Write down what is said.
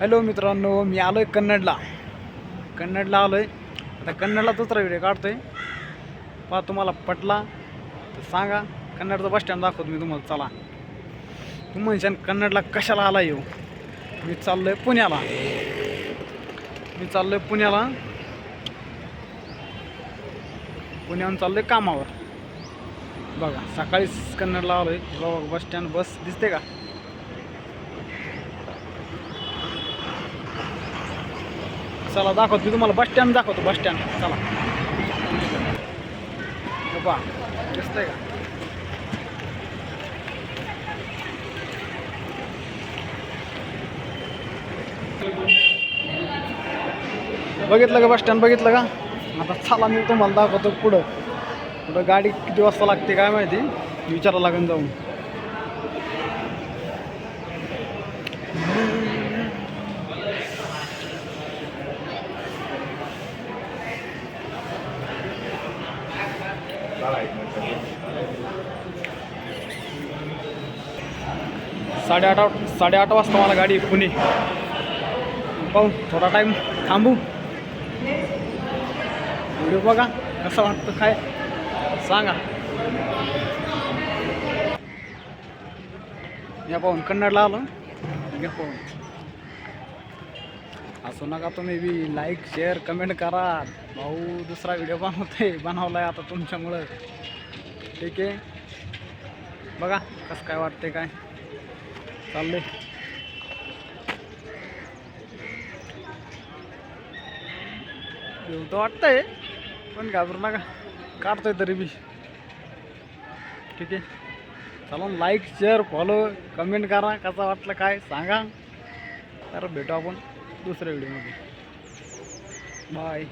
Hello मित्रांनो मी आलो आहे कन्नडला. कन्नडला आलो आहे आता कन्नडला दुसरा व्हिडिओ काढतोय. पहा तुम्हाला पटला तर सांगा. कन्नडचं बस स्टँड दाखवतो मी तुम्हाला. चला. तुम्ही म्हणशान कन्नडला कशाला आला येऊ हो? मी चाललो आहे पुण्याला. मी चाललो आहे पुण्याला. पुण्याहून चाललो आहे कामावर. बघा सकाळीच कन्नडला आलो आहे बघा बस स्टँड बस दिसते का? चला दाखवतो मी तुम्हाला बस स्टँड दाखवतो बस स्टँड चला. बा दिसतंय का? बघितलं का बस स्टँड बघितलं का? आता चला मी तुम्हाला दाखवतो पुढं. पुढं गाडी किती वाजता लागते काय माहिती? विचारावं लागेल जाऊन. साडेआठ साडेआठ वाजता मला गाडी पुणे. पाहू थोडा टाईम थांबू. व्हिडिओ बघा कसं वाटतं काय? सांगा. या पाहून कन्नडला आलो. या पाहून. असू नका तुम्ही बी लाईक शेअर कमेंट करा. भाऊ दुसरा व्हिडिओ बनवतोय बनवलाय आता तुमच्यामुळं. ठीक आहे? बघा कसं काय वाटते काय. चाललंय. येऊ तर वाटतंय पण घाबरू नका. काढतोय तरी बी. ठीक आहे? चालून लाईक शेअर फॉलो कमेंट करा. कसं वाटलं काय सांगा. तर भेटू आपण. दुसऱ्या व्हिडिओमध्ये बाय